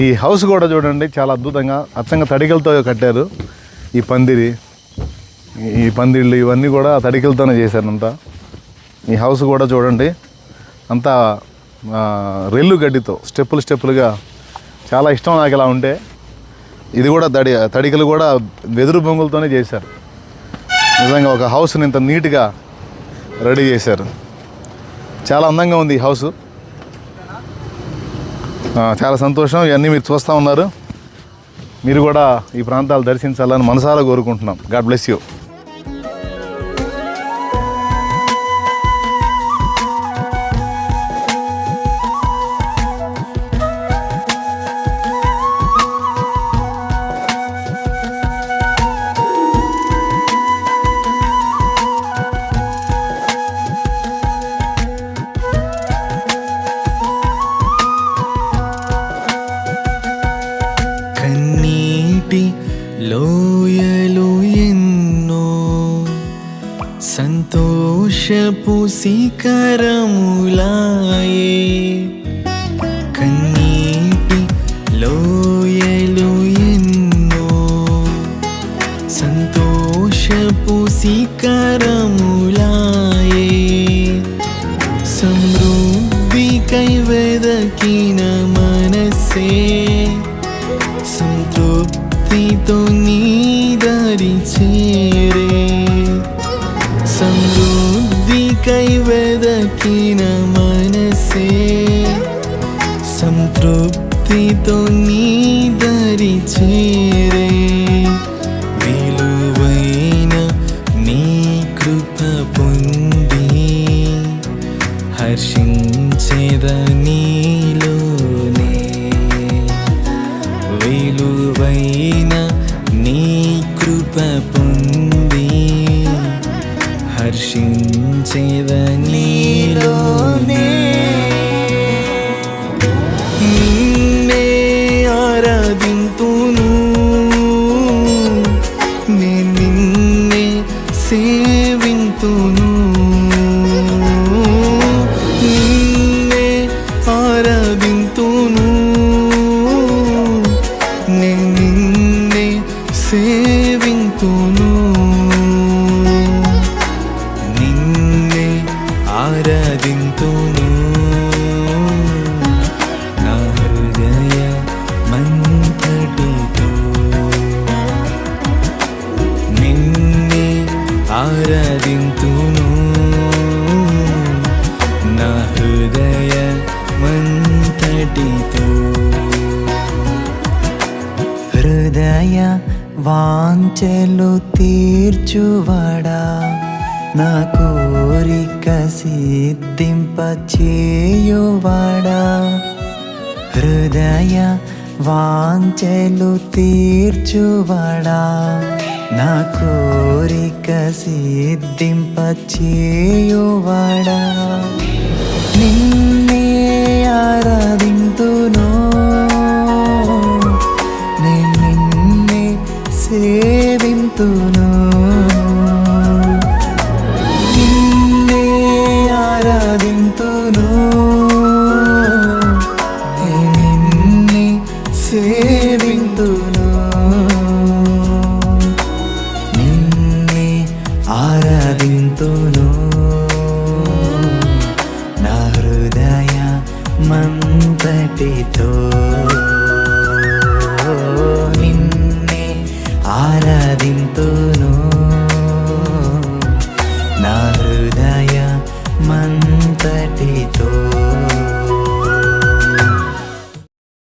ఈ హౌస్ కూడా చూడండి చాలా అద్భుతంగా. అచ్చంగా తడికలతో కట్టారు ఈ పందిరి. ఈ పందిళ్ళు ఇవన్నీ కూడా తడికలతోనే చేశారంతా ఈ హౌస్ కూడా చూడండి అంతా రెల్లు గడ్డితో స్టెప్పులు స్టెప్పులుగా చాలా ఇష్టం నాకు ఇలా ఉంటే. ఇది కూడా తడి తడికలు కూడా వెదురు బొంగులతోనే చేశారు. నిజంగా ఒక హౌస్ని ఇంత నీట్గా రెడీ చేశారు. చాలా అందంగా ఉంది ఈ హౌస్. చాలా సంతోషం. ఇవన్నీ మీరు చూస్తూ ఉన్నారు. మీరు కూడా ఈ ప్రాంతాలు దర్శించాలని మనసారా కోరుకుంటున్నాం. God bless you. లోయలు ఎన్నో సంతోషపు శిఖరములాయే. కన్నీటి లోయలు ఎన్నో సంతోషపు శిఖరములాయే. సమృద్ధి వెదకిన మనసే సంతో సంతృప్తితో నీదరి చేరే సమృద్ధికై వెదకిన మనసే సంతృప్తితో నీదరి చేరే హర్షించేద నీలోనే ఆరాధింతును నా హృదయ మంతటితో. హృదయ వాంచెలు తీర్చువడా. నా కోరిక సిద్ధింప చేయువాడా హృదయ వాంచెలు తీర్చువాడా. నా కోరిక సిద్ధింపచేయువాడా? నిన్న ఆరాధింతును నా హృదయ మంతటితో నిన్నే ఆరాధింతును నా హృదయ మంతటితో